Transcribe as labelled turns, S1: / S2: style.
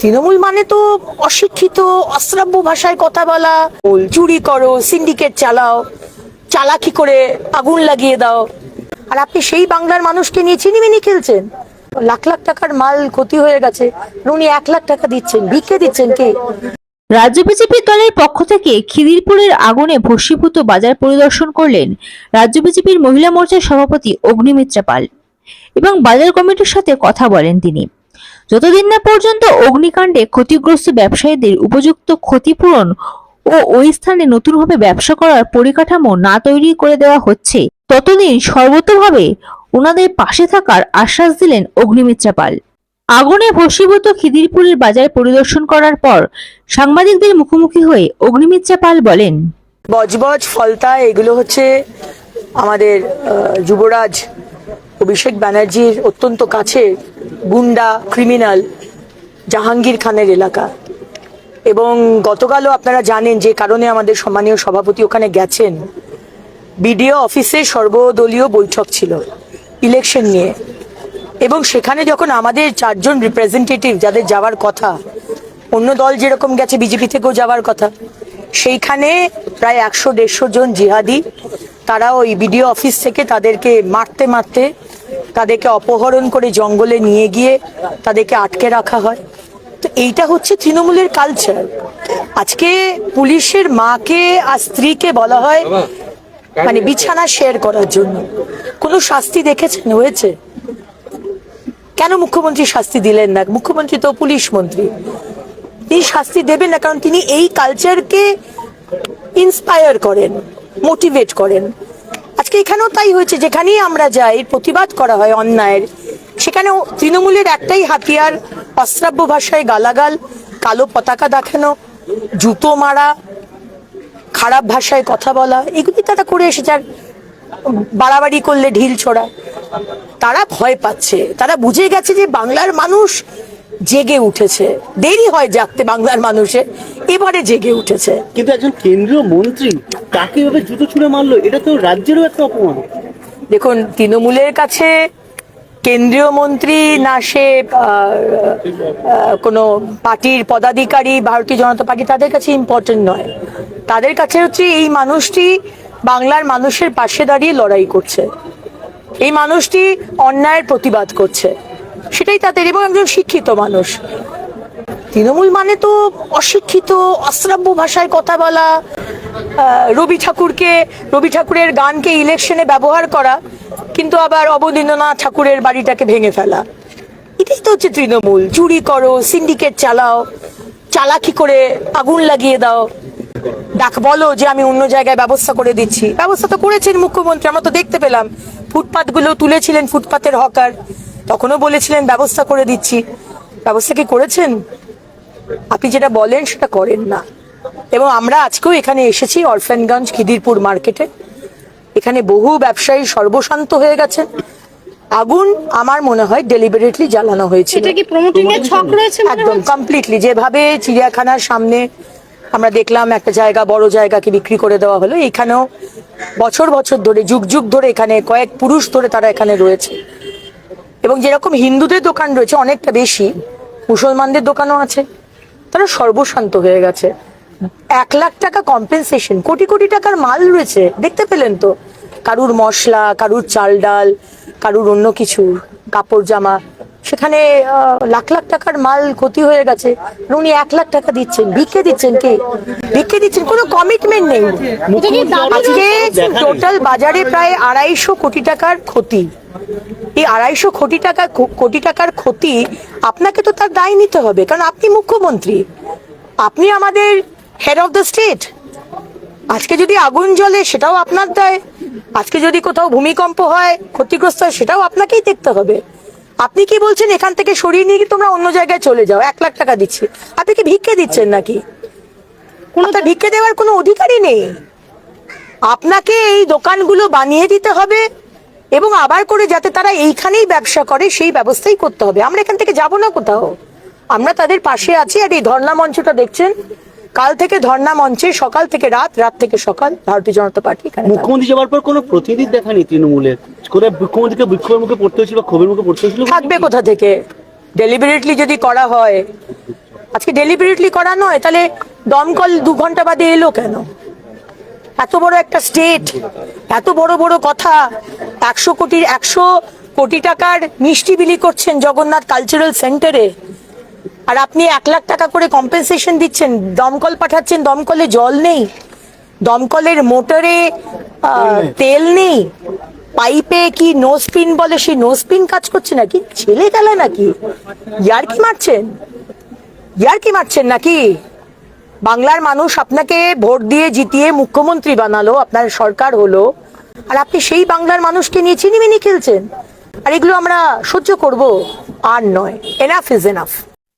S1: তৃণমূল মানে তো অশিক্ষিত, অশ্রাব্য ভাষায় কথা বলা। চুরি করো সিন্ডিকেট চালাও, চালাকি করে আগুন লাগিয়ে দাও। আর আপনি সেই বাংলার মানুষকে নিয়ে চিনিমিনি খেলছেন। লাখ লাখ টাকার মাল ক্ষতি হয়ে গেছে। উনি এক লাখ টাকা দিচ্ছেন। ভিক্ষে দিচ্ছেন কে?
S2: রাজ্য বিজেপি দলের পক্ষ থেকে খিদিরপুরের আগুনে ভস্মীভূত বাজার পরিদর্শন করলেন রাজ্য বিজেপির মহিলা মোর্চার সভাপতি অগ্নিমিত্রা পাল। এবং বাজার কমিটির সাথে কথা বলেন তিনি। যতদিন না পর্যন্ত অগ্নিকাণ্ডে ক্ষতিগ্রস্ত ব্যবসায়ীদের উপযুক্ত ক্ষতিপূরণ ও ওই স্থানে নতুনভাবে ব্যবসা করার পরিকাঠামো না তৈরি করে দেওয়া হচ্ছে, ততদিন সর্বতভাবে ওনাদের পাশে থাকার আশ্বাস দিলেন অগ্নিমিত্রা পাল। আগুনে ভস্মীভূত খিদিরপুরের বাজার পরিদর্শন করার পর সাংবাদিকদের মুখোমুখি হয়ে অগ্নিমিত্রা পাল বলেন,
S1: বজবজ, ফলতা, এগুলো হচ্ছে আমাদের যুবরাজ অভিষেক ব্যানার্জির অত্যন্ত কাছে গুন্ডা ক্রিমিনাল জাহাঙ্গীর খানের এলাকা। এবং গতকালও আপনারা জানেন যে কারণে আমাদের সম্মানীয় সভাপতি ওখানে গেছেন। বিডিও অফিসে সর্বদলীয় বৈঠক ছিল ইলেকশন নিয়ে। এবং সেখানে যখন আমাদের চারজন রিপ্রেজেন্টেটিভ যাদের যাওয়ার কথা, অন্য দল যেরকম গেছে, বিজেপি থেকেও যাওয়ার কথা, সেইখানে প্রায় একশো দেড়শো জন জিহাদি তারা ওই বিডিও অফিস থেকে তাদেরকে মারতে মারতে তাদেরকে অপহরণ করে জঙ্গলে নিয়ে গিয়ে তাদেরকে আটকে রাখা হয়। তো এইটা হচ্ছে তৃণমূলের কালচার আজকে পুলিশের মাকে আর স্ত্রীকে বলা হয় মানে বিছানা শেয়ার করার জন্য। কোনো শাস্তি দেখেছেন? হয়েছে? কেন মুখ্যমন্ত্রী শাস্তি দিলেন না? মুখ্যমন্ত্রী তো পুলিশ মন্ত্রী। তিনি শাস্তি দেবেন না কারণ তিনি এই কালচারকে ইন্সপায়ার করেন মোটিভেট করেন। আজকে এখানেও তাই হয়েছে, যেখানেই আমরা যাই, প্রতিবাদ করা হয় অন্যায়ের। সেখানেও তৃণমূলের একটাই হাতিয়ার, অশ্রাব্য ভাষায় গালাগাল, কালো পতাকা দেখানো, জুতো মারা, খারাপ ভাষায় কথা বলা এগুলি তারা করে এসেছে আর বাড়াবাড়ি করলে ঢিল ছোড়া তারা ভয় পাচ্ছে, তারা বুঝে গেছে যে বাংলার মানুষ জেগে উঠেছে। দেরি হয় জাগতে বাংলার মানুষে, এবারে জেগে উঠেছে।
S3: কিন্তু একজন কেন্দ্রীয় মন্ত্রী তাকে এভাবে জুতো ছুঁড়ে মারলো? এটা তো রাজ্যেরও একটা অপমান।
S1: দেখুন, তৃণমূলের কাছে কেন্দ্রীয় মন্ত্রী না সে কোনো পার্টির পদাধিকারী, ভারতীয় জনতা পার্টি, তাদের কাছে ইম্পর্টেন্ট নয়। তাদের কাছে হচ্ছে এই মানুষটি বাংলার মানুষের পাশে দাঁড়িয়ে লড়াই করছে। এই মানুষটি অন্যায়ের প্রতিবাদ করছে। সেটাই তাদের এবং একজন শিক্ষিত মানুষ। তৃণমূল মানে তো অশিক্ষিত, অশ্রাব্য ভাষায় কথা বলা রবি ঠাকুরকে, রবি ঠাকুরের গানকে ইলেকশনে ব্যবহার করা, কিন্তু আবার অবনীন্দ্রনাথ ঠাকুরের বাড়িটাকে ভেঙে ফেলা। এটাই তো হচ্ছে তৃণমূল। চুরি করো সিন্ডিকেট চালাও, চালাকি করে আগুন লাগিয়ে দাও। ডাক বলো যে আমি অন্য জায়গায় ব্যবস্থা করে দিচ্ছি। ব্যবস্থা তো করেছেন মুখ্যমন্ত্রী, আমরা তো দেখতে পেলাম। ফুটপাতগুলো তুলেছিলেন ফুটপাতের হকার। তখনও বলেছিলেন ব্যবস্থা করে দিচ্ছি। ব্যবস্থা কি করেছেন? আপনি যেটা বলেন সেটা করেন না। এবং আমরা আজকেও এখানে এসেছি অরফানগঞ্জ খিদিরপুর মার্কেটে। এখানে বহু ব্যবসায়ী সর্বশান্ত হয়ে গেছেন। আগুন আমার মনে হয় ডেলিবারেটলি জ্বালানো হয়েছে
S4: এটা কি প্রমোটিং এর ছক রয়েছে
S1: একদম কমপ্লিটলি যেভাবে চিড়িয়াখানার সামনে আমরা দেখলাম একটা জায়গা বড় জায়গাকে বিক্রি করে দেওয়া হলো এখানেও বছর বছর ধরে যুগ যুগ ধরে এখানে কয়েক পুরুষ ধরে তারা এখানে রয়েছে। এবং যেরকম হিন্দুদের দোকান রয়েছে অনেকটা বেশি মুসলমানদের দোকানও আছে তারা সর্বশান্ত হয়ে গেছে। এক লাখ টাকা কম্পেনসেশন কোটি কোটি টাকার মাল রয়েছে দেখতে পেলেন তো? কারুর মশলা কারুর চাল ডাল কারুর অন্য কিছু কাপড় জামা সেখানে লাখ লাখ টাকার মাল ক্ষতি হয়ে গেছে। উনি এক লাখ টাকা দিচ্ছেন ভিক্ষে দিচ্ছেন কে? ভিক্ষে দিচ্ছেন কোনো কমিটমেন্ট নেই। আজকে টোটাল বাজারে প্রায় আড়াইশো কোটি টাকার ক্ষতি। এই আড়াইশো কোটি টাকা কোটি টাকার ক্ষতি আপনাকে তো তার দায় নিতে হবে কারণ আপনি মুখ্যমন্ত্রী। আপনি আমাদের হেড অফ দ্য স্টেট আজকে যদি আগুন জ্বলে, সেটাও আপনার দায়। আজকে যদি কোথাও ভূমিকম্প হয়, ক্ষতিগ্রস্ত হয়, সেটাও আপনাকেই দেখতে হবে। আপনি কি বলছেন, এখান থেকে সরিয়ে নিয়ে তোমরা অন্য জায়গায় চলে যাও? এক লাখ টাকা দিচ্ছি। আপনি কি ভিক্ষে দিচ্ছেন নাকি? কোনো তার ভিক্ষে দেওয়ার কোনো অধিকারই নেই। আপনাকে এই দোকানগুলো বানিয়ে দিতে হবে এবং আবার করে যাতে তারা এইখানেই ব্যবসা করে, সেই ব্যবস্থাই করতে হবে। আমরা এখান থেকে যাব না কোথাও। আমরা তাদের পাশে আছি আর এই ধর্ণা মঞ্চটা দেখছেন? কাল থেকে ধর্ণা মঞ্চে সকাল থেকে রাত রাত থেকে সকাল ভারতীয় জনতা পার্টি।
S3: মুখ্যমন্ত্রী যাওয়ার পর কোনো প্রতিনিধি দেখানি তৃণমূলের? কোথায় মুখ্যমন্ত্রীকে বিক্ষোভের মুখে পড়তে হয়েছিল বা ক্ষোভের মুখে পড়তে হয়েছিল?
S1: থাকবে কোথা থেকে? ডেলিবারেটলি যদি করা হয়। আজকে ডেলিভারিটলি করা নয় তাহলে দমকল দু ঘণ্টা বাদে এলো কেন? এত বড় একটা স্টেট এত বড় বড় কথা একশো কোটির একশো কোটি টাকার মিষ্টি বিলি করছেন জগন্নাথ কালচারাল সেন্টারে আর আপনি এক লাখ টাকা করে কম্পেনসেশন দিচ্ছেন। দমকল পাঠাচ্ছেন দমকলে জল নেই দমকলের মোটরে তেল নেই। পাইপে কি নো স্পিন বলে? সেই নো স্পিন কাজ করছে নাকি? ছেলে গেলে নাকি? ইয়ার কি মারছেন? ইয়ার কি মারছেন নাকি? বাংলার মানুষ আপনাকে ভোট দিয়ে জিতিয়ে মুখ্যমন্ত্রী বানালো আপনার সরকার হলো। আর আপনি সেই বাংলার মানুষকে নিয়ে চিনিমিনি খেলছেন। আর এগুলো আমরা সহ্য করব। আর নয়। Enough is enough